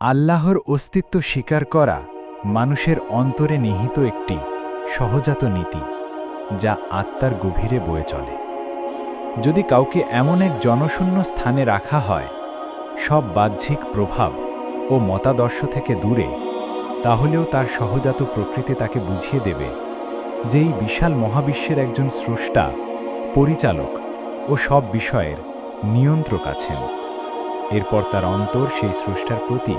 আল্লাহর অস্তিত্ব স্বীকার করা মানুষের অন্তরে নিহিত একটি সহজাত নীতি, যা আত্মার গভীরে বয়ে চলে। যদি কাউকে এমন এক জনশূন্য স্থানে রাখা হয়, সব বাহ্যিক প্রভাব ও মতাদর্শ থেকে দূরে, তাহলেও তার সহজাত প্রকৃতি তাকে বুঝিয়ে দেবে যে এই বিশাল মহাবিশ্বের একজন স্রষ্টা, পরিচালক ও সব বিষয়ের নিয়ন্ত্রক আছেন। এরপর তার অন্তর সেই স্রষ্টার প্রতি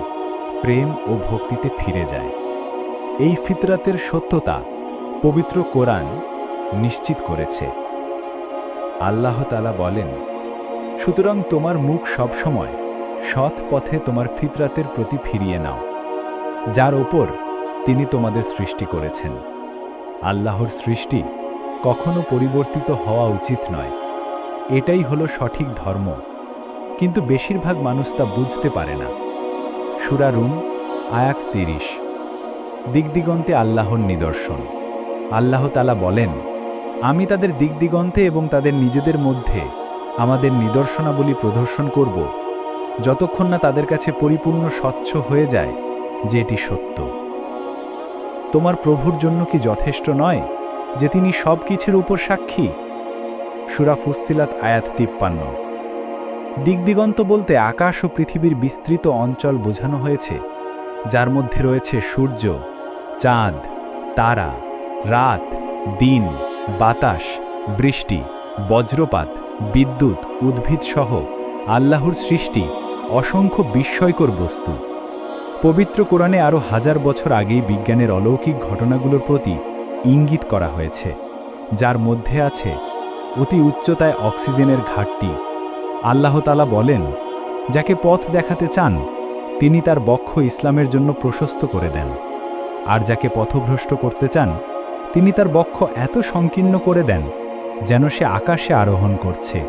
প্রেম ও ভক্তিতে ফিরে যায়। এই ফিতরাতের সত্যতা পবিত্র কোরআন নিশ্চিত করেছে। আল্লাহ তালা বলেন, সুতরাং তোমার মুখ সবসময় সৎ পথে তোমার ফিতরাতের প্রতি ফিরিয়ে নাও, যার ওপর তিনি তোমাদের সৃষ্টি করেছেন। আল্লাহর সৃষ্টি কখনো পরিবর্তিত হওয়া উচিত নয়। এটাই হলো সঠিক ধর্ম। কিন্তু বেশিরভাগ মানুষ তা বুঝতে পারে না। সুরা রুম, আয়াত তিরিশ। দিগদিগন্তে আল্লাহর নিদর্শন। আল্লাহ তালা বলেন, আমি তাদের দিগদিগন্তে এবং তাদের নিজেদের মধ্যে আমাদের নিদর্শনাবলী প্রদর্শন করব, যতক্ষণ না তাদের কাছে পরিপূর্ণ স্বচ্ছ হয়ে যায় যে এটি সত্য। তোমার প্রভুর জন্য কি যথেষ্ট নয় যে তিনি সব কিছুর উপর সাক্ষী? সুরা ফুসিলাত আয়াত তিপ্পান্ন। দিগদিগন্ত বলতে আকাশ ও পৃথিবীর বিস্তৃত অঞ্চল বোঝানো হয়েছে, যার মধ্যে রয়েছে সূর্য, চাঁদ, তারা, রাত, দিন, বাতাস, বৃষ্টি, বজ্রপাত, বিদ্যুৎ উদ্ভিদসহ আল্লাহর সৃষ্টি অসংখ্য বিস্ময়কর বস্তু। পবিত্র কোরআনে আরও হাজার বছর আগেই বিজ্ঞানের অলৌকিক ঘটনাগুলোর প্রতি ইঙ্গিত করা হয়েছে, যার মধ্যে আছে অতি উচ্চতায় অক্সিজেনের ঘাটতি আল্লাহতালা বলেন, যাকে পথ দেখাতে চান, তিনি তার বক্ষ ইসলামের জন্য প্রশস্ত করে দেন। আর যাকে পথভ্রষ্ট করতে চান, তিনি তার বক্ষ এত সংকীর্ণ করে দেন, যেন সে আকাশে আরোহণ করছে।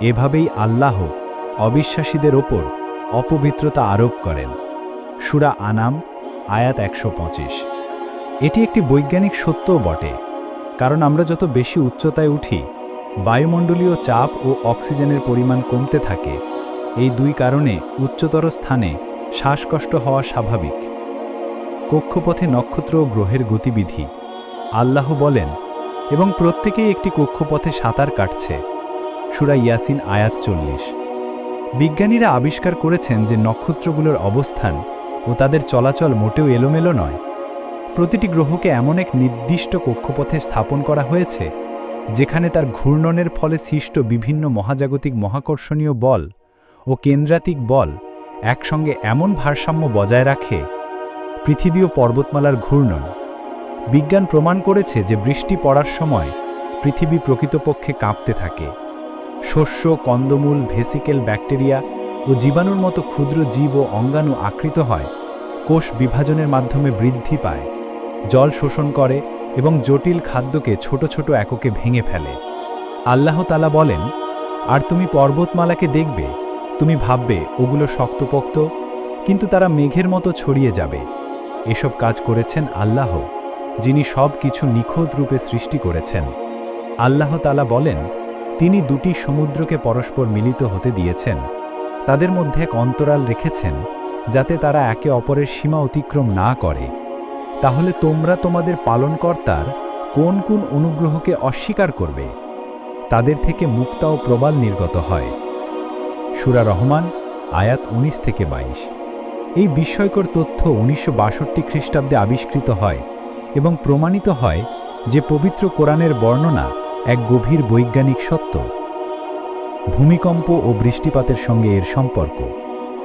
এভাবেই আল্লাহ অবিশ্বাসীদের ওপর অপবিত্রতা আরোপ করেন। সুরা আনাম, আয়াত একশো পঁচিশ। এটি একটি বৈজ্ঞানিক সত্যও বটে, কারণ আমরা যত বেশি উচ্চতায় উঠি বায়ুমণ্ডলীয় চাপ ও অক্সিজেনের পরিমাণ কমতে থাকে। এই দুই কারণে উচ্চতর স্থানে শ্বাসকষ্ট হওয়া স্বাভাবিক। কক্ষপথে নক্ষত্র ও গ্রহের গতিবিধি। আল্লাহ বলেন, এবং প্রত্যেকেই একটি কক্ষপথে সাঁতার কাটছে। সুরা ইয়াসিন আয়াত চল্লিশ। বিজ্ঞানীরা আবিষ্কার করেছেন যে নক্ষত্রগুলোর অবস্থান ও তাদের চলাচল মোটেও এলোমেলো নয়। প্রতিটি গ্রহকে এমন এক নির্দিষ্ট কক্ষপথে স্থাপন করা হয়েছে যেখানে তার ঘূর্ণনের ফলে সৃষ্ট বিভিন্ন মহাজাগতিক মহাকর্ষণীয় বল ও কেন্দ্রাতিক বল একসঙ্গে এমন ভারসাম্য বজায় রাখে পৃথিবী ও পর্বতমালার ঘূর্ণন। বিজ্ঞান প্রমাণ করেছে যে বৃষ্টি পড়ার সময় পৃথিবী প্রকৃতপক্ষে কাঁপতে থাকে। শস্য, কন্দমূল, ভেসিকেল ব্যাকটেরিয়া ও জীবাণুর মতো ক্ষুদ্র জীব ও অঙ্গাণু আকৃত হয়, কোষ বিভাজনের মাধ্যমে বৃদ্ধি পায়। জল শোষণ করে এবং জটিল খাদ্যকে ছোট ছোট এককে ভেঙে ফেলে। আল্লাহ তালা বলেন, আর তুমি পর্বতমালাকে দেখবে, তুমি ভাববে, ওগুলো শক্তপোক্ত, কিন্তু তারা মেঘের মতো ছড়িয়ে যাবে। এসব কাজ করেছেন আল্লাহ, যিনি সব কিছু নিখুঁত রূপে সৃষ্টি করেছেন। আল্লাহ তালা বলেন, তিনি দুটি সমুদ্রকে পরস্পর মিলিত হতে দিয়েছেন। তাদের মধ্যে এক অন্তরাল রেখেছেন, যাতে তারা একে অপরের সীমা অতিক্রম না করে। তাহলে তোমরা তোমাদের পালনকর্তার কোন কোন অনুগ্রহকে অস্বীকার করবে? তাদের থেকে মুক্তা ও প্রবাল নির্গত হয়। সুরা রহমান, আয়াত ১৯ থেকে ২২ এই বিস্ময়কর তথ্য উনিশশো বাষট্টি খ্রিস্টাব্দে আবিষ্কৃত হয় এবং প্রমাণিত হয় যে পবিত্র কোরআনের বর্ণনা এক গভীর বৈজ্ঞানিক সত্য। ভূমিকম্প ও বৃষ্টিপাতের সঙ্গে এর সম্পর্ক।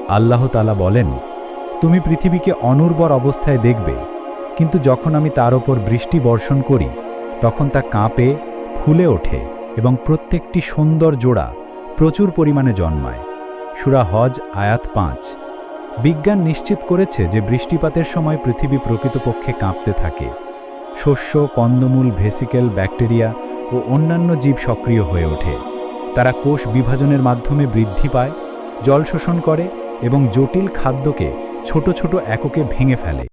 আল্লাহ তালা বলেন, তুমি পৃথিবীকে অনুর্বর অবস্থায় দেখবে কিন্তু যখন আমি তার ওপর বৃষ্টি বর্ষণ করি, তখন তা কাঁপে, ফুলে ওঠে এবং প্রত্যেকটি সুন্দর জোড়া প্রচুর পরিমাণে জন্মায়। সুরা হজ, আয়াত পাঁচ। বিজ্ঞান নিশ্চিত করেছে যে বৃষ্টিপাতের সময় পৃথিবী প্রকৃতপক্ষে কাঁপতে থাকে। শস্য, কন্দমূল, ভেসিকেল, ব্যাকটেরিয়া ও অন্যান্য জীব সক্রিয় হয়ে ওঠে। তারা কোষ বিভাজনের মাধ্যমে বৃদ্ধি পায়, জল শোষণ করে এবং জটিল খাদ্যকে ছোট ছোট এককে ভেঙে ফেলে।